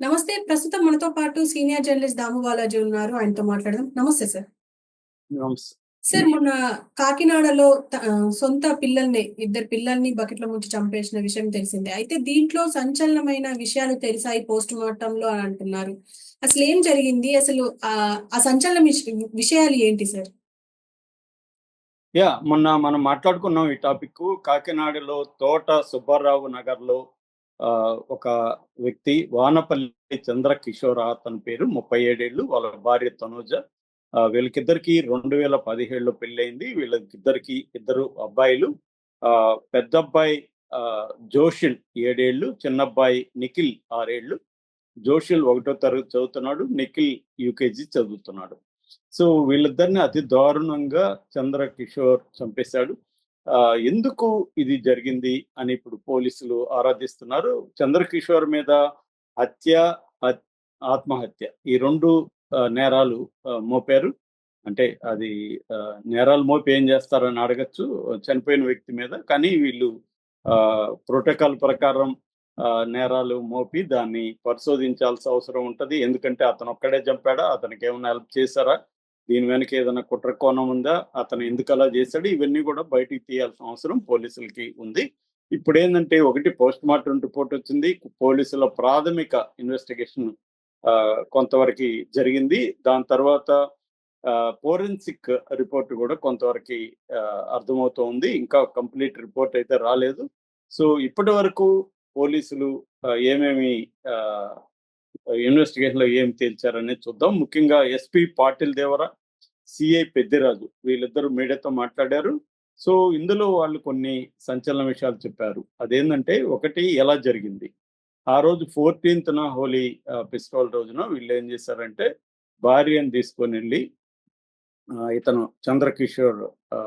నమస్తే. ప్రస్తుతం మనతో పాటు సీనియర్ జర్నలిస్ట్ దాము బాలాజీ ఉన్నారు. ఆయనతో మాట్లాడదాం. నమస్తే సార్. నమస్ సార్ మొన్న కాకినాడలో సొంత పిల్లల్ని ఇద్దరు పిల్లల్ని బకెట్లో ముంచి చంపేసిన విషయం తెలిసిందే. అయితే దీంట్లో సంచలనమైన విషయాలు తెలిసాయి పోస్ట్ మార్టం లో అని అంటున్నారు. అసలు ఏం జరిగింది? అసలు ఆ సంచలన విష- విషయాలు ఏంటి సార్? యా మొన్న మనం మాట్లాడుకున్నాం ఈ టాపిక్ కాకినాడలో తోట సుబ్బారావు నగర్లో ఆ, ఒక వ్యక్తి వానపల్లి చంద్ర కిషోర్ అతని పేరు ముప్పై ఏడేళ్ళు. వాళ్ళ భార్య తనూజ. వీళ్ళకిద్దరికి రెండు వేల పదిహేడులో పెళ్ళయింది. వీళ్ళకిద్దరికి ఇద్దరు అబ్బాయిలు. ఆ, పెద్ద అబ్బాయి ఆ, జోషిల్ ఏడేళ్ళు చిన్నబ్బాయి నిఖిల్ ఆరేళ్ళు. జోషిల్ ఒకటో తరగతి చదువుతున్నాడు నిఖిల్ యూకేజీ చదువుతున్నాడు. సో వీళ్ళిద్దరిని అతి దారుణంగా చంద్ర కిషోర్ చంపేశాడు. ఎందుకు ఇది జరిగింది అని ఇప్పుడు పోలీసులు ఆరాధిస్తున్నారు. చంద్రకిషోర్ మీద హత్య ఆత్మహత్య ఈ రెండు నేరాలు మోపారు. అంటే అది ఆ, నేరాలు మోపి ఏం చేస్తారని అడగచ్చు. చనిపోయిన వ్యక్తి మీద. కానీ వీళ్ళు ప్రోటోకాల్ ప్రకారం ఆ, నేరాలు మోపి దాన్ని పరిశోధించాల్సిన అవసరం ఉంటది. ఎందుకంటే అతను ఒక్కడే చంపాడా? అతనికి ఏమైనా హెల్ప్ చేశారా? దీని వెనక ఏదైనా కుట్ర కోణం ఉందా? అతను ఎందుకు అలా చేశాడు? ఇవన్నీ కూడా బయటికి తీయాల్సిన అవసరం పోలీసులకి ఉంది. ఇప్పుడు ఏంటంటే ఒకటి పోస్ట్ మార్టం రిపోర్ట్ వచ్చింది. పోలీసుల ప్రాథమిక ఇన్వెస్టిగేషన్ కొంతవరకు జరిగింది. దాని తర్వాత ఫోరెన్సిక్ రిపోర్ట్ కూడా కొంతవరకు అర్థమవుతోంది ఇంకా కంప్లీట్ రిపోర్ట్ అయితే రాలేదు. సో ఇప్పటి వరకు పోలీసులు ఆ, ఏమేమి ఇన్వెస్టిగేషన్లో ఏం తేల్చారనేది చూద్దాం. ముఖ్యంగా ఎస్పీ పాటిల్ దేవర సిఐ పెద్దిరాజు వీళ్ళిద్దరూ మీడియాతో మాట్లాడారు. సో ఇందులో వాళ్ళు కొన్ని సంచలన విషయాలు చెప్పారు. అదేంటంటే ఒకటి ఎలా జరిగింది? ఆ రోజు ఫోర్టీన్త్న హోలీ ఫెస్టివల్ రోజున వీళ్ళు ఏం చేశారంటే భార్యను తీసుకొని వెళ్ళి ఇతను చంద్రకిషోర్ ఆ,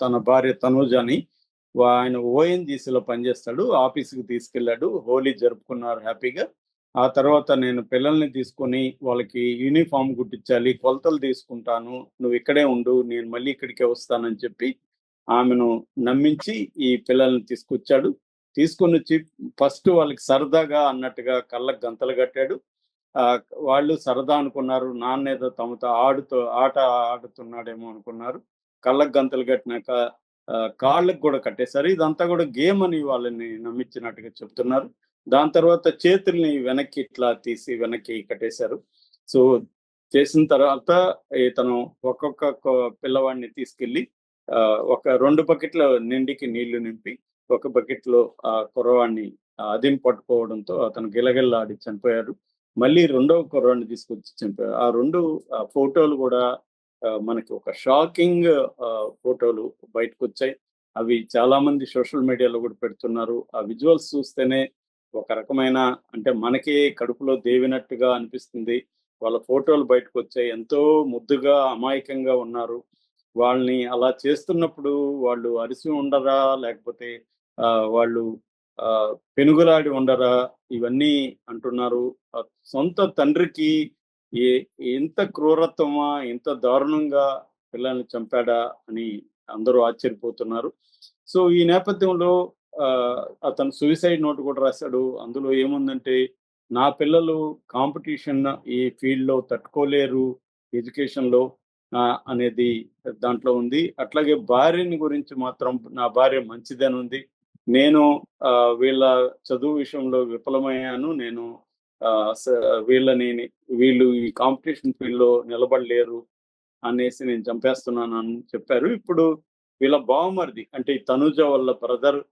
తన భార్య తనూజని అని ఆయన ఓఎన్జీసీలో పనిచేస్తాడు ఆఫీస్కి తీసుకెళ్ళాడు హోలీ జరుపుకున్నారు హ్యాపీగా. ఆ తర్వాత నేను పిల్లల్ని తీసుకొని వాళ్ళకి యూనిఫామ్ కుట్టించాలి కొలతలు తీసుకుంటాను నువ్వు ఇక్కడే ఉండు నేను మళ్ళీ ఇక్కడికే వస్తానని చెప్పి ఆమెను నమ్మించి ఈ పిల్లల్ని తీసుకొచ్చాడు. తీసుకొని వచ్చి ఫస్ట్ వాళ్ళకి సరదాగా అన్నట్టుగా కళ్ళకు గంతలు కట్టాడు. ఆ, వాళ్ళు సరదా అనుకున్నారు నాన్న ఏదో తమతో ఆడుతూ ఆట ఆడుతున్నాడేమో అనుకున్నారు. కళ్ళకు గంతలు కట్టినాక కాళ్ళకు కూడా కట్టేశారు. ఇదంతా కూడా గేమ్ అని వాళ్ళని నమ్మించినట్టుగా చెప్తున్నారు. దాని తర్వాత చేతుల్ని వెనక్కి ఇట్లా తీసి వెనక్కి కట్టేశారు. సో చేసిన తర్వాత తను ఒక్కొక్క పిల్లవాడిని తీసుకెళ్ళి ఆ, ఒక రెండు బకెట్ల నిండికి నీళ్ళు నింపి ఒక బకెట్లో ఆ కుర్రవాడిని అదిం పట్టుకోవడంతో అతను గిలగిల్లాడి చనిపోయారు. మళ్ళీ రెండవ కుర్రవాడిని తీసుకొచ్చి చంపారు ఆ రెండు ఫోటోలు కూడా మనకి ఒక షాకింగ్ ఫోటోలు బయటకు వచ్చాయి అవి చాలా మంది సోషల్ మీడియాలో కూడా పెడుతున్నారు. ఆ విజువల్స్ చూస్తేనే ఒక రకమైన అంటే మనకి కడుపులో దేవినట్టుగా అనిపిస్తుంది. వాళ్ళ ఫోటోలు బయటకు వచ్చాయి ఎంతో ముద్దుగా అమాయకంగా ఉన్నారు. వాళ్ళని అలా చేస్తున్నప్పుడు వాళ్ళు అరిసి ఉండరా? లేకపోతే ఆ, వాళ్ళు ఆ, పెనుగులాడి ఉండరా? ఇవన్నీ అంటున్నారు. సొంత తండ్రికి ఏ ఎంత క్రూరత్వమా ఎంత దారుణంగా పిల్లల్ని చంపాడా అని అందరూ ఆశ్చర్యపోతున్నారు. సో ఈ నేపథ్యంలో అతను సూసైడ్ నోట్ కూడా రాశాడు. అందులో ఏముందంటే నా పిల్లలు కాంపిటీషన్ ఈ ఫీల్డ్లో తట్టుకోలేరు ఎడ్యుకేషన్లో అనేది దాంట్లో ఉంది. అట్లాగే భార్యని గురించి మాత్రం నా భార్య మంచిదని ఉంది. నేను ఆ, వీళ్ళ చదువు విషయంలో విఫలమయ్యాను. నేను ఆ, స- వీళ్ళని వీళ్ళు ఈ కాంపిటీషన్ ఫీల్డ్లో నిలబడలేరు అనేసి నేను చంపేస్తున్నాను అని చెప్పారు. ఇప్పుడు వీళ్ళ బావమరిది అంటే ఈ తనుజ వాళ్ళ బ్రదర్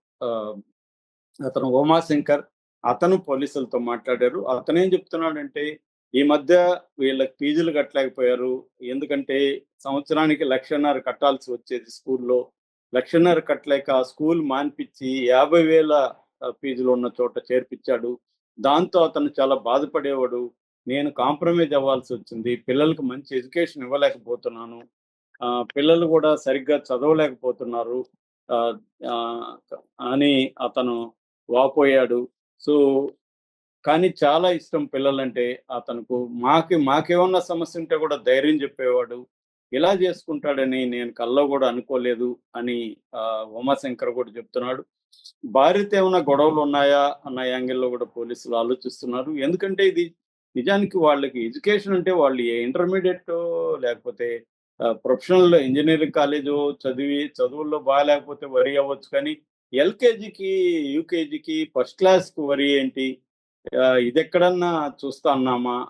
అతను ఉమాశంకర్ అతను పోలీసులతో మాట్లాడారు. అతను ఏం చెప్తున్నాడంటే ఈ మధ్య వీళ్ళకి ఫీజులు కట్టలేకపోయారు. ఎందుకంటే సంవత్సరానికి లక్షన్నర కట్టాల్సి వచ్చేది స్కూల్లో. లక్షన్నర కట్టలేక స్కూల్ మాన్పించి యాభై వేల ఫీజులు ఉన్న చోట చేర్పించాడు. దాంతో అతను చాలా బాధపడేవాడు. నేను కాంప్రమైజ్ అవ్వాల్సి వచ్చింది. పిల్లలకు మంచి ఎడ్యుకేషన్ ఇవ్వలేకపోతున్నాను. ఆ, పిల్లలు కూడా సరిగ్గా చదవలేకపోతున్నారు. అని అతను వాపోయాడు. సో కానీ చాలా ఇష్టం పిల్లలంటే అతనుకు మాకి మాకేమన్నా సమస్య ఉంటే కూడా ధైర్యం చెప్పేవాడు. ఇలా చేసుకుంటాడని నేను కల్లో కూడా అనుకోలేదు అని ఉమాశంకర్ కూడా చెప్తున్నాడు. భార్యతో ఏమైనా గొడవలు ఉన్నాయా అన్న యాంగిల్లో కూడా పోలీసులు ఆలోచిస్తున్నారు. ఎందుకంటే ఇది నిజానికి వాళ్ళకి ఎడ్యుకేషన్ అంటే వాళ్ళు ఏ ఇంటర్మీడియట్ లేకపోతే ప్రొఫెషనల్ ఇంజనీరింగ్ కాలేజ్ చదివి చదువుల్లో బాగాలేకపోతే వరి అవ్వచ్చు కానీ ఎల్కేజీకి యూకేజీకి ఫస్ట్ క్లాస్కి వరి ఏంటి? ఇది ఎక్కడన్నా చూస్తా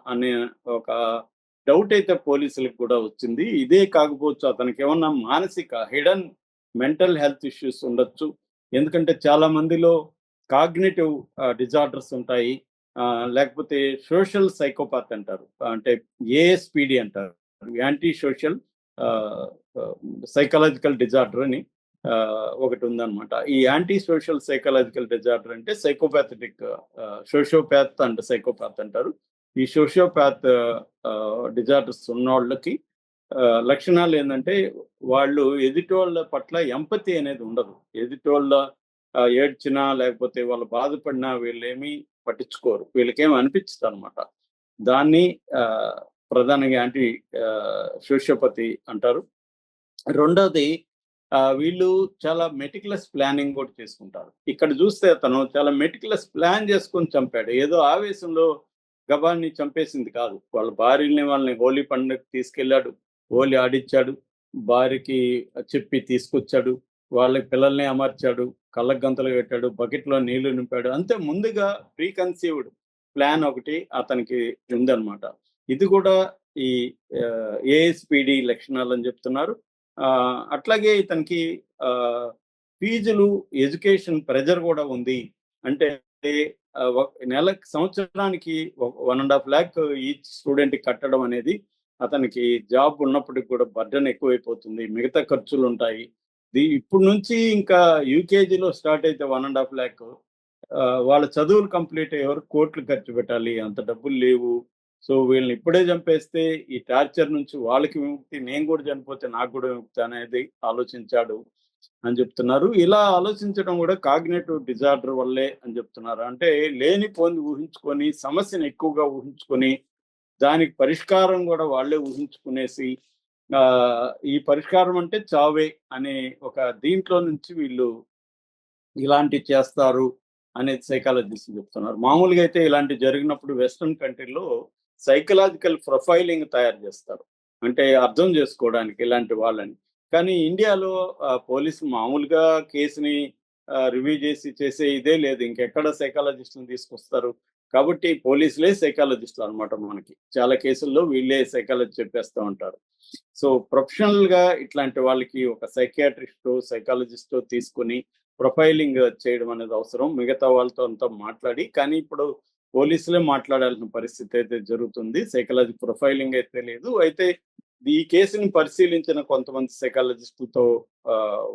అనే ఒక డౌట్ అయితే పోలీసులకు కూడా వచ్చింది. ఇదే కాకపోవచ్చు అతనికి ఏమన్నా మానసిక హిడన్ మెంటల్ హెల్త్ ఇష్యూస్ ఉండొచ్చు. ఎందుకంటే చాలా మందిలో కాగ్నేటివ్ డిజార్డర్స్ ఉంటాయి. ఆ, లేకపోతే సోషల్ సైకోపాత్ అంటారు. అంటే ఏఎస్పిడి అంటారు. యాంటీ సోషల్ సైకలాజికల్ డిజార్డర్ అని ఆ, ఒకటి ఉందన్నమాట. ఈ యాంటీ సోషల్ సైకలాజికల్ డిజార్డర్ అంటే సైకోపాథటిక్ సోషియోపాత్ అండ్ సైకోపాత్ అంటారు. ఈ సోషియోపాత్ డిజార్డర్స్ ఉన్న వాళ్ళకి ఆ, లక్షణాలు ఏంటంటే వాళ్ళు ఎదుటోళ్ళ పట్ల ఎంపతి అనేది ఉండదు. ఎదుటోళ్ళ ఏడ్చినా లేకపోతే వాళ్ళు బాధపడినా వీళ్ళేమీ పట్టించుకోరు. వీళ్ళకేం అనిపించదు అనమాట దాన్ని ఆ, ప్రధానంగా యాంటీ సోషియోపతి అంటారు. రెండోది ఆ, వీళ్ళు చాలా మెటికులస్ ప్లానింగ్ కూడా చేసుకుంటారు. ఇక్కడ చూస్తే అతను చాలా మెటికులస్ ప్లాన్ చేసుకొని చంపాడు. ఏదో ఆవేశంలో గబాన్ని చంపేసింది కాదు. వాళ్ళ భార్యని వాళ్ళని హోలీ పండుగ తీసుకెళ్ళాడు. హోలీ ఆడిచ్చాడు. భార్యకి చెప్పి తీసుకొచ్చాడు. వాళ్ళ పిల్లల్ని అమర్చాడు. కళ్ళకు గంతలు పెట్టాడు బకెట్లో నీళ్ళు నింపాడు. అంతే ముందుగా ప్రీ కన్సీవ్డ్ ప్లాన్ ఒకటి అతనికి ఉందన్నమాట. ఇది కూడా ఈ ఏఎస్పిడి లక్షణాలు అని చెప్తున్నారు. ఆ, అట్లాగే ఇతనికి ఆ, ఫీజులు ఎడ్యుకేషన్ ప్రెజర్ కూడా ఉంది. అంటే ఒక నెల సంవత్సరానికి one and half lakh each student కట్టడం అనేది అతనికి జాబ్ ఉన్నప్పటికి కూడా బర్డన్ ఎక్కువైపోతుంది. మిగతా ఖర్చులు ఉంటాయి దీ- ఇప్పుడు నుంచి ఇంకా యూకేజీలో స్టార్ట్ అయితే వన్ అండ్ హాఫ్ ల్యాక్. వాళ్ళ చదువులు కంప్లీట్ అయ్యే వరకు కోట్లు ఖర్చు పెట్టాలి. అంత డబ్బులు లేవు. సో వీళ్ళని ఇప్పుడే చంపేస్తే ఈ టార్చర్ నుంచి వాళ్ళకి విముక్తి నేను కూడా చనిపోతే నాకు కూడా విముక్తి అనేది ఆలోచించాడు అని చెప్తున్నారు. ఇలా ఆలోచించడం కూడా కాగ్నేటివ్ డిజార్డర్ వల్లే అని చెప్తున్నారు. అంటే లేని పోని ఊహించుకొని సమస్యను ఎక్కువగా ఊహించుకొని దానికి పరిష్కారం కూడా వాళ్ళే ఊహించుకునేసి ఆ, ఈ పరిష్కారం అంటే చావే అనే ఒక దీంట్లో నుంచి వీళ్ళు ఇలాంటి చేస్తారు అనేది సైకాలజిస్ట్ చెప్తున్నారు. మామూలుగా అయితే ఇలాంటి జరిగినప్పుడు వెస్ట్రన్ కంట్రీలో సైకలాజికల్ ప్రొఫైలింగ్ తయారు చేస్తారు. అంటే అర్థం చేసుకోవడానికి ఇలాంటి వాళ్ళని. కానీ ఇండియాలో పోలీసు మామూలుగా కేసుని రివ్యూ చేసి చేసే ఇదే లేదు. ఇంకెక్కడ సైకాలజిస్ట్ని తీసుకొస్తారు? కాబట్టి పోలీసులే సైకాలజిస్టులు అనమాట మనకి. చాలా కేసుల్లో వీళ్ళే సైకాలజీ చెప్పేస్తూ ఉంటారు. సో ప్రొఫెషనల్గా ఇట్లాంటి వాళ్ళకి ఒక సైకియాట్రిస్టో సైకాలజిస్టో తీసుకుని ప్రొఫైలింగ్ చేయడం అనేది అవసరం. మిగతా వాళ్ళతో అంతా మాట్లాడి కానీ ఇప్పుడు పోలీసులే మాట్లాడాల్సిన పరిస్థితి అయితే జరుగుతుంది. సైకాలజీ ప్రొఫైలింగ్ అయితే లేదు. అయితే ఈ కేసుని పరిశీలించిన కొంతమంది సైకాలజిస్టులతో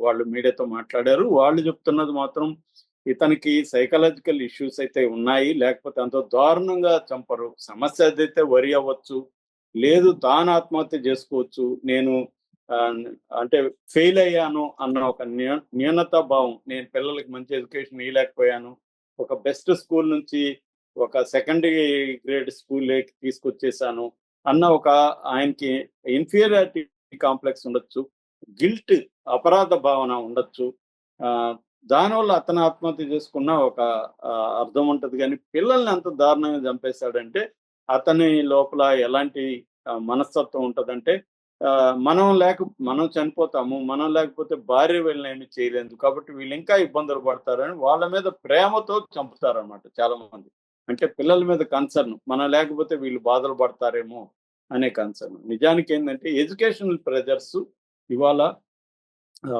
వాళ్ళు మీడియాతో మాట్లాడారు. వాళ్ళు చెప్తున్నది మాత్రం ఇతనికి సైకలాజికల్ ఇష్యూస్ అయితే ఉన్నాయి. లేకపోతే అంత దారుణంగా చంపరు. సమస్య అదైతే వరి అవ్వచ్చు లేదు తాను ఆత్మహత్య చేసుకోవచ్చు నేను అంటే ఫెయిల్ అయ్యాను అన్న ఒక న్యూ- న్యూనతా భావం నేను పిల్లలకి మంచి ఎడ్యుకేషన్ ఇవ్వలేకపోయాను ఒక బెస్ట్ స్కూల్ నుంచి ఒక సెకండరీ గ్రేడ్ స్కూల్ తీసుకొచ్చేసాను అన్న ఒక ఆయనకి ఇన్ఫీరియారిటీ కాంప్లెక్స్ ఉండొచ్చు గిల్ట్ అపరాధ భావన ఉండొచ్చు. ఆ, దానివల్ల అతను ఆత్మహత్య చేసుకున్న ఒక అర్థం ఉంటది కానీ పిల్లల్ని అంత దారుణంగా చంపేశాడంటే అతని లోపల ఎలాంటి మనస్తత్వం ఉంటదంటే ఆ, మనం లేక మనం చనిపోతాము మనం లేకపోతే భార్య వీళ్ళని ఏమి చేయలేదు కాబట్టి వీళ్ళు ఇంకా ఇబ్బందులు పడతారని వాళ్ళ మీద ప్రేమతో చంపుతారన్నమాట చాలా మంది అంటే పిల్లల మీద కన్సర్న్ మనం లేకపోతే వీళ్ళు బాధలు పడతారేమో అనే కన్సర్న్ నిజానికి ఏంటంటే ఎడ్యుకేషనల్ ప్రెజర్స్ ఇవాళ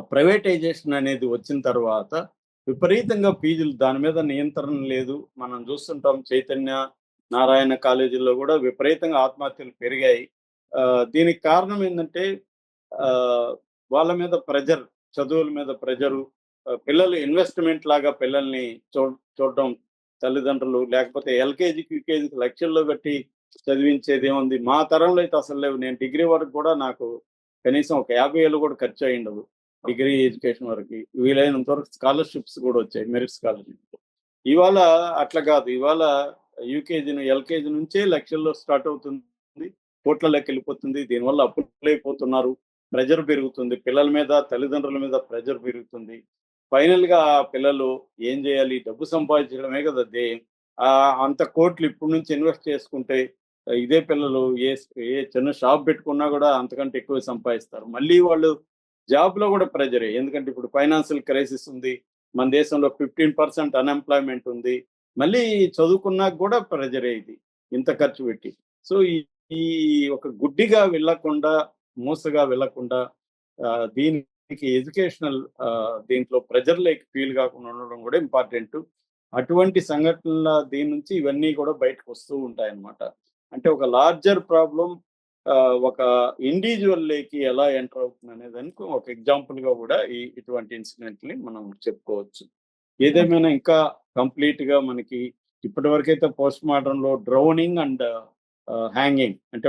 ప్రైవేటైజేషన్ అనేది వచ్చిన తర్వాత విపరీతంగా ఫీజులు దాని మీద నియంత్రణ లేదు. మనం చూస్తుంటాం చైతన్య నారాయణ కాలేజీల్లో కూడా విపరీతంగా ఆత్మహత్యలు పెరిగాయి. ఆ, దీనికి కారణం ఏంటంటే ఆ, వాళ్ళ మీద ప్రెజర్ చదువుల మీద ప్రెజరు పిల్లలు ఇన్వెస్ట్మెంట్ లాగా పిల్లల్ని చూ చూడడం తల్లిదండ్రులు లేకపోతే ఎల్కేజీకి యూకేజీకి లక్షల్లో పెట్టి చదివించేది ఏముంది మా తరంలో అయితే అసలు లేవు. నేను డిగ్రీ వరకు కూడా నాకు కనీసం ఒక యాభై ఏళ్ళు కూడా ఖర్చు అయి ఉండదు డిగ్రీ ఎడ్యుకేషన్ వరకు. వీలైనంత వరకు స్కాలర్షిప్స్ కూడా వచ్చాయి. మెరిట్ స్కాలర్షిప్ ఇవాళ అట్లా కాదు. ఇవాళ యూకేజీ ఎల్కేజీ నుంచే లక్షల్లో స్టార్ట్ అవుతుంది. కోట్లలోకి వెళ్ళిపోతుంది. దీనివల్ల అప్పులు అయిపోతున్నారు. ప్రెజర్ పెరుగుతుంది. పిల్లల మీద తల్లిదండ్రుల మీద ప్రెజర్ పెరుగుతుంది. ఫైనల్గా ఆ పిల్లలు ఏం చేయాలి? డబ్బు సంపాదించడమే కదా ధ్యేయం ఆ అంత కోట్లు ఇప్పటి నుంచి ఇన్వెస్ట్ చేసుకుంటే ఇదే పిల్లలు ఏ ఏ చిన్న షాప్ పెట్టుకున్నా కూడా అంతకంటే ఎక్కువ సంపాదిస్తారు. మళ్ళీ వాళ్ళు జాబ్లో కూడా ప్రెజరే. ఎందుకంటే ఇప్పుడు ఫైనాన్షియల్ క్రైసిస్ ఉంది. మన దేశంలో ఫిఫ్టీన్ పర్సెంట్ అన్ఎంప్లాయ్మెంట్ ఉంది. మళ్ళీ చదువుకున్నా కూడా ప్రెజరే ఇది. ఇంత ఖర్చు పెట్టి. సో ఈ ఒక గుడ్డిగా వెళ్ళకుండా మూసగా వెళ్ళకుండా దీని దీనికి ఎడ్యుకేషనల్ దీంట్లో ప్రెజర్ లేక ఫీల్ కాకుండా ఉండడం కూడా ఇంపార్టెంట్. అటువంటి సంఘటనల దీని నుంచి ఇవన్నీ కూడా బయటకు వస్తూ ఉంటాయి అన్నమాట అంటే ఒక లార్జర్ ప్రాబ్లం ఒక ఇండివిజువల్ లేకి ఎలా ఎంటర్ అవుతుంది అనే దానికి ఒక ఎగ్జాంపుల్గా కూడా ఈ ఇటువంటి ఇన్సిడెంట్ని మనం చెప్పుకోవచ్చు. ఏదేమైనా ఇంకా కంప్లీట్గా మనకి ఇప్పటి వరకైతే పోస్ట్ మార్టం లో డ్రౌనింగ్ అండ్ హ్యాంగింగ్ అంటే